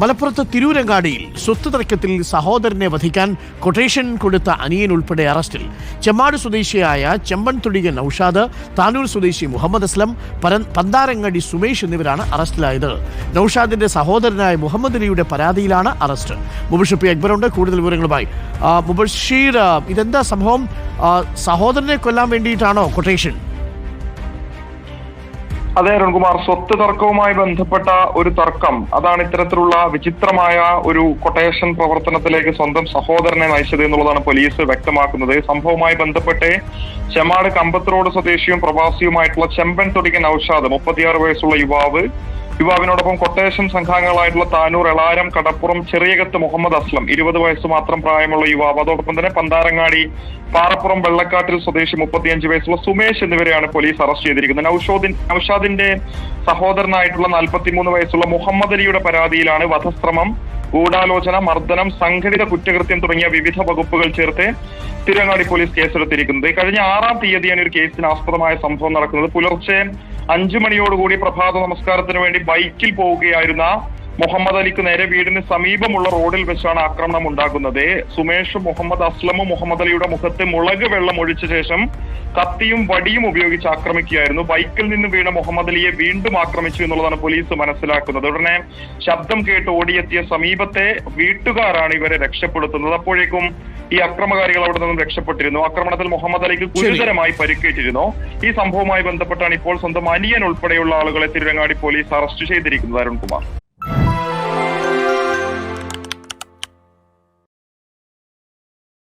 മലപ്പുറത്ത് തിരൂരങ്ങാടിയിൽ സ്വത്ത് തർക്കത്തിൽ സഹോദരനെ വധിക്കാൻ കൊട്ടേഷൻ കൊടുത്ത അനിയൻ ഉൾപ്പെടെ അറസ്റ്റിൽ. ചെമ്മാട് സ്വദേശിയായ ചെമ്പൻ തുടികൻ നൌഷാദ് താനൂർ സ്വദേശി മുഹമ്മദ് അസ്ലം പന്താരങ്ങാടി സുമേഷ് എന്നിവരാണ് അറസ്റ്റിലായത്. നൌഷാദിന്റെ സഹോദരനായ മുഹമ്മദ് അലിയുടെ പരാതിയിലാണ് അറസ്റ്റ്. മുബഷപ്പി അക്ബറുണ്ട്. കൂടുതൽ വിവരങ്ങളുമായി മുബഷീർ ഇതെന്താ സംഭവം? സഹോദരനെ കൊല്ലാൻ വേണ്ടിയിട്ടാണോ കൊട്ടേഷൻ അതെ അരുൺകുമാർ. സ്വത്ത് തർക്കവുമായി ബന്ധപ്പെട്ട ഒരു തർക്കം. അതാണ് ഇത്തരത്തിലുള്ള വിചിത്രമായ ഒരു കൊട്ടേഷൻ പ്രവർത്തനത്തിലേക്ക് സ്വന്തം സഹോദരനെ നയിച്ചത് എന്നുള്ളതാണ് പോലീസ് വ്യക്തമാക്കുന്നത്. സംഭവവുമായി ബന്ധപ്പെട്ട് ചെമാട് കമ്പത്ത് റോഡ് സ്വദേശിയും പ്രവാസിയുമായിട്ടുള്ള ചെമ്പൻ തൊടിക്കൻ ഔഷാദ് മുപ്പത്തിയാറ് വയസ്സുള്ള യുവാവ് യുവാവിനോടൊപ്പം കൊട്ടേഷൻ സംഘാംഗങ്ങളായിട്ടുള്ള താനൂർ എളാരം കടപ്പുറം ചെറിയകത്ത് മുഹമ്മദ് അസ്ലം ഇരുപത് വയസ്സ് മാത്രം പ്രായമുള്ള യുവാവ്. അതോടൊപ്പം തന്നെ പന്താരങ്ങാടി പാറപ്പുറം വെള്ളക്കാട്ടിൽ സ്വദേശി മുപ്പത്തിയഞ്ച് വയസ്സുള്ള സുമേഷ് എന്നിവരെയാണ് പോലീസ് അറസ്റ്റ് ചെയ്തിരിക്കുന്നത്. നൌഷോദിൻ നൌഷാദിന്റെ സഹോദരനായിട്ടുള്ള നാൽപ്പത്തിമൂന്ന് വയസ്സുള്ള മുഹമ്മദ് അലിയുടെ പരാതിയിലാണ് വധശ്രമം ഗൂഢാലോചന മർദ്ദനം സംഘടിത കുറ്റകൃത്യം തുടങ്ങിയ വിവിധ വകുപ്പുകൾ ചേർത്ത് തിരുവങ്ങാടി പോലീസ് കേസെടുത്തിരിക്കുന്നത്. കഴിഞ്ഞ ആറാം തീയതിയാണ് ഒരു കേസിന് ആസ്പദമായ സംഭവം നടക്കുന്നത്. പുലർച്ചെ അഞ്ചു മണിയോടുകൂടി പ്രഭാത നമസ്കാരത്തിന് വേണ്ടി ബൈക്കിൽ പോവുകയായിരുന്ന മുഹമ്മദ് അലിക്ക് നേരെ വീടിന് സമീപമുള്ള റോഡിൽ വെച്ചാണ് ആക്രമണം ഉണ്ടാകുന്നത്. സുമേഷ് മുഹമ്മദ് അസ്ലമും മുഹമ്മദ് അലിയുടെ മുഖത്ത് മുളക് വെള്ളം ഒഴിച്ച ശേഷം കത്തിയും വടിയും ഉപയോഗിച്ച് ആക്രമിക്കുകയായിരുന്നു. ബൈക്കിൽ നിന്ന് വീണ മുഹമ്മദ് അലിയെ വീണ്ടും ആക്രമിച്ചു എന്നുള്ളതാണ് പോലീസ് മനസ്സിലാക്കുന്നത്. ഉടനെ ശബ്ദം കേട്ട് ഓടിയെത്തിയ സമീപത്തെ വീട്ടുകാരാണ് ഇവരെ രക്ഷപ്പെടുത്തുന്നത്. അപ്പോഴേക്കും ഈ അക്രമകാരികൾ അവിടെ നിന്നും രക്ഷപ്പെട്ടിരുന്നു. ആക്രമണത്തിൽ മുഹമ്മദ് അലിക്ക് ഗുരുതരമായി പരിക്കേറ്റിരുന്നു. ഈ സംഭവവുമായി ബന്ധപ്പെട്ടാണ് ഇപ്പോൾ സ്വന്തം അനിയൻ ഉൾപ്പെടെയുള്ള ആളുകളെ തിരുവങ്ങാടി പോലീസ് അറസ്റ്റ് ചെയ്തിരിക്കുന്നത് അരുൺകുമാർ.